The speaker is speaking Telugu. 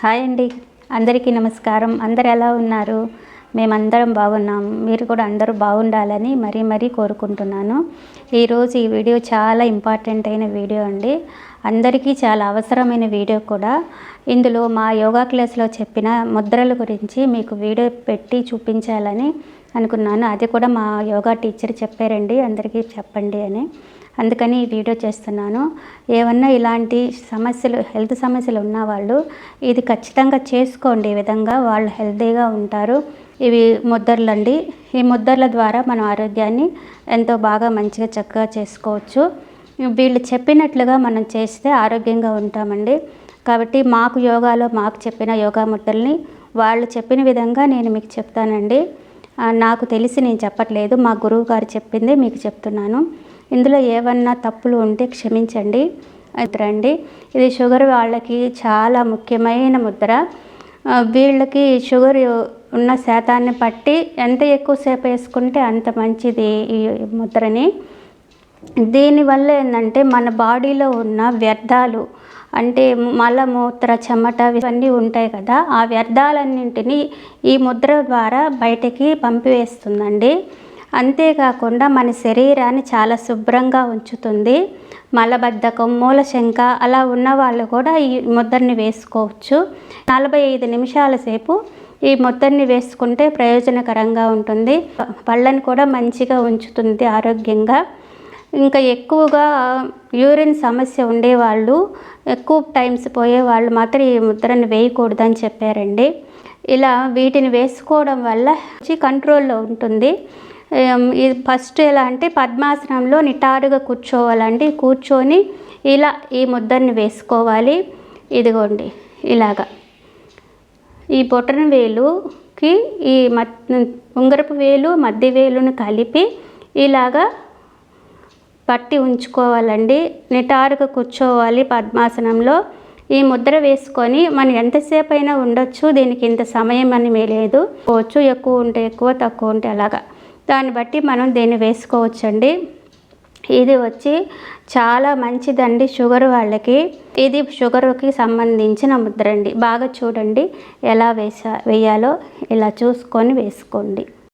హాయ్ అండి. అందరికీ నమస్కారం. అందరు ఎలా ఉన్నారు? మేమందరం బాగున్నాం. మీరు కూడా అందరూ బాగుండాలని మరీ మరీ కోరుకుంటున్నాను. ఈరోజు ఈ వీడియో చాలా ఇంపార్టెంట్ అయిన వీడియో అండి. అందరికీ చాలా అవసరమైన వీడియో కూడా. ఇందులో మా యోగా క్లాస్లో చెప్పిన ముద్రల గురించి మీకు వీడియో పెట్టి చూపించాలని అనుకున్నాను. అది కూడా మా యోగా టీచర్ చెప్పారండి. అందరికీ చెప్పండి అని. అందుకని ఈ వీడియో చేస్తున్నాను. ఏమన్నా ఇలాంటి సమస్యలు హెల్త్ సమస్యలు ఉన్నవాళ్ళు ఇది ఖచ్చితంగా చేసుకోండి. ఈ విధంగా వాళ్ళు హెల్తీగా ఉంటారు. ఇవి ముద్దర్లండి ఈ ముద్దర్ల ద్వారా మనం ఆరోగ్యాన్ని ఎంతో బాగా మంచిగా చక్కగా చేసుకోవచ్చు. వీళ్ళు చెప్పినట్లుగా మనం చేస్తే ఆరోగ్యంగా ఉంటామండి. కాబట్టి మాకు యోగాలో మాకు చెప్పిన యోగా ముద్దల్ని వాళ్ళు చెప్పిన విధంగా నేను మీకు చెప్తానండి. నాకు తెలిసి నేను చెప్పట్లేదు. మా గురువు గారు చెప్పింది మీకు చెప్తున్నాను. ఇందులో ఏమన్నా తప్పులు ఉంటే క్షమించండి రండి ఇది షుగర్ వాళ్ళకి చాలా ముఖ్యమైన ముద్ర. వీళ్ళకి షుగర్ ఉన్న శాతాన్ని బట్టి ఎంత ఎక్కువసేపు వేసుకుంటే అంత మంచిది ఈ ముద్రని. దీనివల్ల ఏంటంటే మన బాడీలో ఉన్న వ్యర్థాలు అంటే మలమూత్ర చెమట ఇవన్నీ ఉంటాయి కదా ఆ వ్యర్థాలన్నింటినీ ఈ ముద్ర ద్వారా బయటకి పంపివేస్తుందండి. అంతేకాకుండా మన శరీరాన్ని చాలా శుభ్రంగా ఉంచుతుంది. మలబద్ధకం మూలశంక అలా ఉన్న వాళ్ళు కూడా ఈ ముద్దర్ని వేసుకోవచ్చు. నలభై ఐదు నిమిషాల సేపు ఈ ముద్దర్ని వేసుకుంటే ప్రయోజనకరంగా ఉంటుంది. పళ్ళని కూడా మంచిగా ఉంచుతుంది ఆరోగ్యంగా. ఇంకా ఎక్కువగా యూరిన్ సమస్య ఉండేవాళ్ళు ఎక్కువ టైమ్స్ పోయే వాళ్ళు మాత్రం ఈ ముద్రను వేయకూడదని చెప్పారండి. ఇలా వీటిని వేసుకోవడం వల్ల కంట్రోల్లో ఉంటుంది. ఫస్ట్ ఎలా అంటే పద్మాసనంలో నిటారుగా కూర్చోవాలండి. కూర్చొని ఇలా ఈ ముద్దని వేసుకోవాలి. ఇదిగోండి ఇలాగా. ఈ బొటన వేలుకి ఈ ఉంగరపు వేలు మధ్య వేలును కలిపి ఇలాగా పట్టి ఉంచుకోవాలండి. నిటారుగా కూర్చోవాలి పద్మాసనంలో. ఈ ముద్ర వేసుకొని మనం ఎంతసేపు అయినా ఉండొచ్చు. దీనికి ఇంత సమయం అని మే లేదు. పోవచ్చు ఎక్కువ ఉంటే ఎక్కువ తక్కువ ఉంటే అలాగా. దాన్ని బట్టి మనం దీన్ని వేసుకోవచ్చండి. ఇది వచ్చి చాలా మంచిదండి షుగర్ వాళ్ళకి. ఇది షుగర్కి సంబంధించిన ముద్ర అండి. బాగా చూడండి ఎలా వేసా వేయాలో ఇలా చూసుకొని వేసుకోండి.